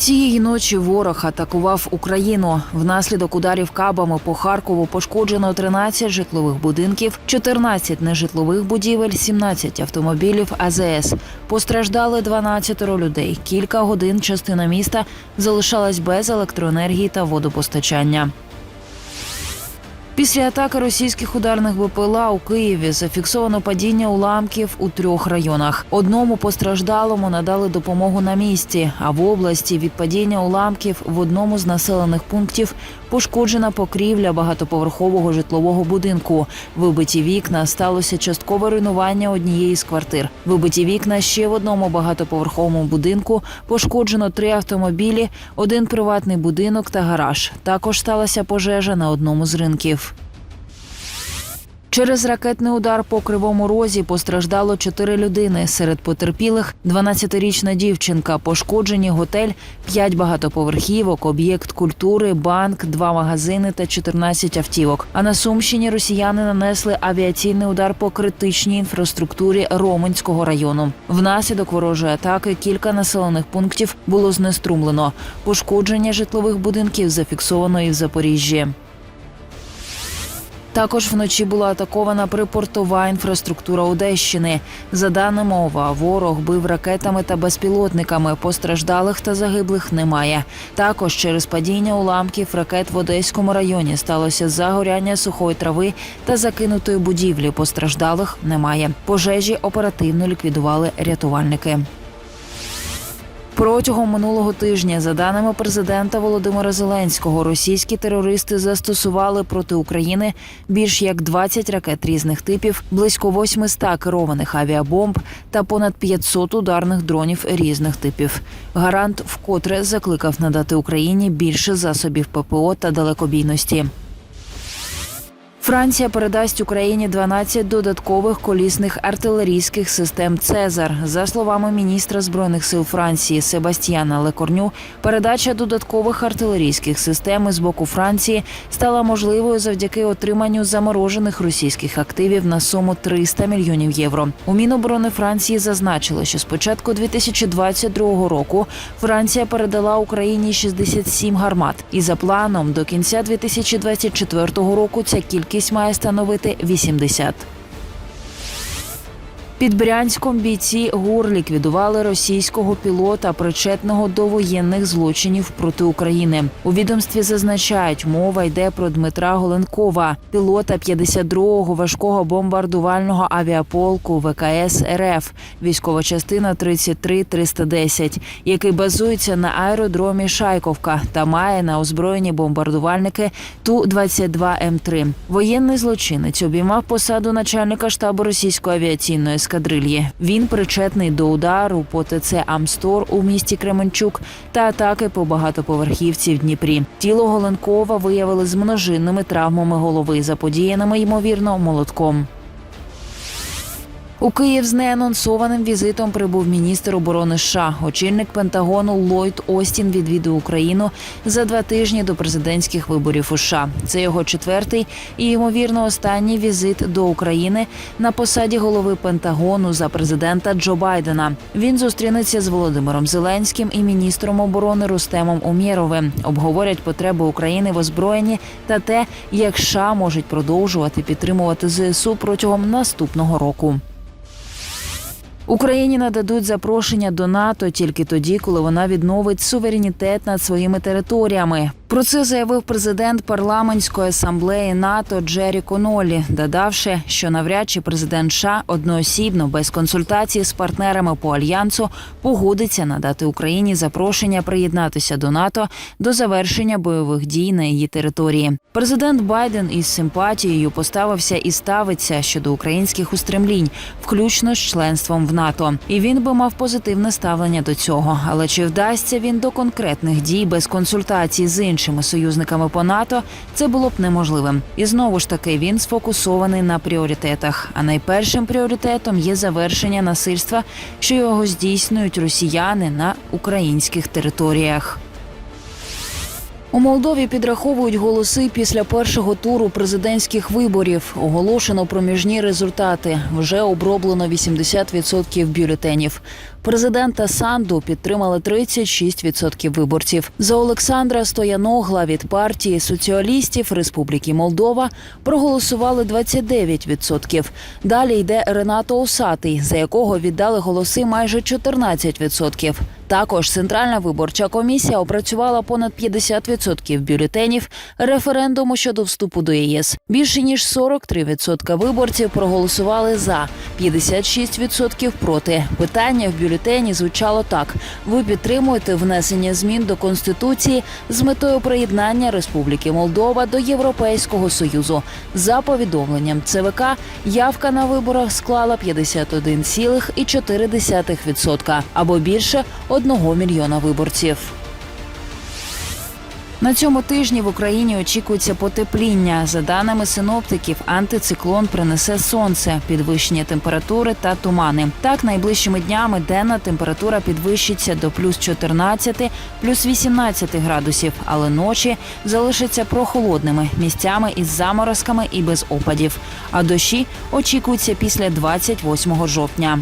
Цієї ночі ворог атакував Україну. Внаслідок ударів кабами по Харкову пошкоджено 13 житлових будинків, 14 нежитлових будівель, 17 автомобілів АЗС. Постраждали 12 людей. Кілька годин частина міста залишалась без електроенергії та водопостачання. Після атаки російських ударних БПЛА у Києві зафіксовано падіння уламків у трьох районах. Одному постраждалому надали допомогу на місці. А в області від падіння уламків в одному з населених пунктів пошкоджена покрівля багатоповерхового житлового будинку. Вибиті вікна сталося часткове руйнування однієї з квартир. Вибиті вікна ще в одному багатоповерховому будинку. Пошкоджено три автомобілі, один приватний будинок та гараж. Також сталася пожежа на одному з ринків. Через ракетний удар по кривому розі постраждало чотири людини. Серед потерпілих 12-річна дівчинка, пошкоджені готель, 5 багатоповерхівок, об'єкт культури, банк, два магазини та 14 автівок. А на Сумщині росіяни нанесли авіаційний удар по критичній інфраструктурі Роменського району. Внаслідок ворожої атаки кілька населених пунктів було знеструмлено. Пошкодження житлових будинків зафіксовано і в Запоріжжі. Також вночі була атакована припортова інфраструктура Одещини. За даними ОВА, ворог бив ракетами та безпілотниками. Постраждалих та загиблих немає. Також через падіння уламків ракет в Одеському районі сталося загоряння сухої трави та закинутої будівлі. Постраждалих немає. Пожежі оперативно ліквідували рятувальники. Протягом минулого тижня, за даними президента Володимира Зеленського, російські терористи застосували проти України більш як 20 ракет різних типів, близько 800 керованих авіабомб та понад 500 ударних дронів різних типів. Гарант вкотре закликав надати Україні більше засобів ППО та далекобійності. Франція передасть Україні 12 додаткових колісних артилерійських систем Цезар. За словами міністра збройних сил Франції Себастьяна Лекорню, передача додаткових артилерійських систем з боку Франції стала можливою завдяки отриманню заморожених російських активів на суму 300 мільйонів євро. У Міноборони Франції зазначили, що з початку 2022 року Франція передала Україні 67 гармат, і за планом до кінця 2024 року ця кількість має становити 80. Під Брянськом бійці ГУР ліквідували російського пілота, причетного до воєнних злочинів проти України. У відомстві зазначають, мова йде про Дмитра Голенкова, пілота 52-го важкого бомбардувального авіаполку ВКС РФ, військова частина 33310, який базується на аеродромі Шайковка та має на озброєнні бомбардувальники ту 22 М 3 Воєнний злочинець обіймав посаду начальника штабу російської авіаційної ескадрильї. Він причетний до удару по ТЦ Амстор у місті Кременчук та атаки по багатоповерхівці в Дніпрі. Тіло Голенкова виявили з множинними травмами голови, заподіяними ймовірно молотком. У Київ з неанонсованим візитом прибув міністр оборони США. Очільник Пентагону Ллойд Остін відвідав Україну за два тижні до президентських виборів у США. Це його четвертий і ймовірно останній візит до України на посаді голови Пентагону за президента Джо Байдена. Він зустрінеться з Володимиром Зеленським і міністром оборони Рустемом Умєровим. Обговорять потреби України в озброєнні та те, як США можуть продовжувати підтримувати ЗСУ протягом наступного року. Україні нададуть запрошення до НАТО тільки тоді, коли вона відновить суверенітет над своїми територіями. Про це заявив президент парламентської асамблеї НАТО Джері Конолі, додавши, що навряд чи президент США одноосібно без консультації з партнерами по альянсу погодиться надати Україні запрошення приєднатися до НАТО до завершення бойових дій на її території. Президент Байден із симпатією поставився і ставиться щодо українських устремлінь, включно з членством в НАТО. І він би мав позитивне ставлення до цього. Але чи вдасться він до конкретних дій без консультацій з іншими союзниками по НАТО, це було б неможливим. І знову ж таки він сфокусований на пріоритетах. А найпершим пріоритетом є завершення насильства, що його здійснюють росіяни на українських територіях. У Молдові підраховують голоси після першого туру президентських виборів. Оголошено проміжні результати. Вже оброблено 80% бюлетенів. Президента Санду підтримали 36% виборців. За Олександра Стояногла від партії соціалістів Республіки Молдова проголосували 29%. Далі йде Ренато Осатий, за якого віддали голоси майже 14%. Також Центральна виборча комісія опрацювала понад 50% бюлетенів референдуму щодо вступу до ЄС. Більше ніж 43% виборців проголосували за, 56% проти. Питання в бюлетені звучало так: ви підтримуєте внесення змін до конституції з метою приєднання Республіки Молдова до Європейського союзу. За повідомленням ЦВК, явка на виборах склала 51,4% або більше одного мільйона виборців. На цьому тижні в Україні очікується потепління. За даними синоптиків, антициклон принесе сонце, підвищення температури та тумани. Так, найближчими днями денна температура підвищиться до плюс 14, плюс 18 градусів, але ночі залишаться прохолодними місцями із заморозками і без опадів. А дощі очікуються після 28 жовтня.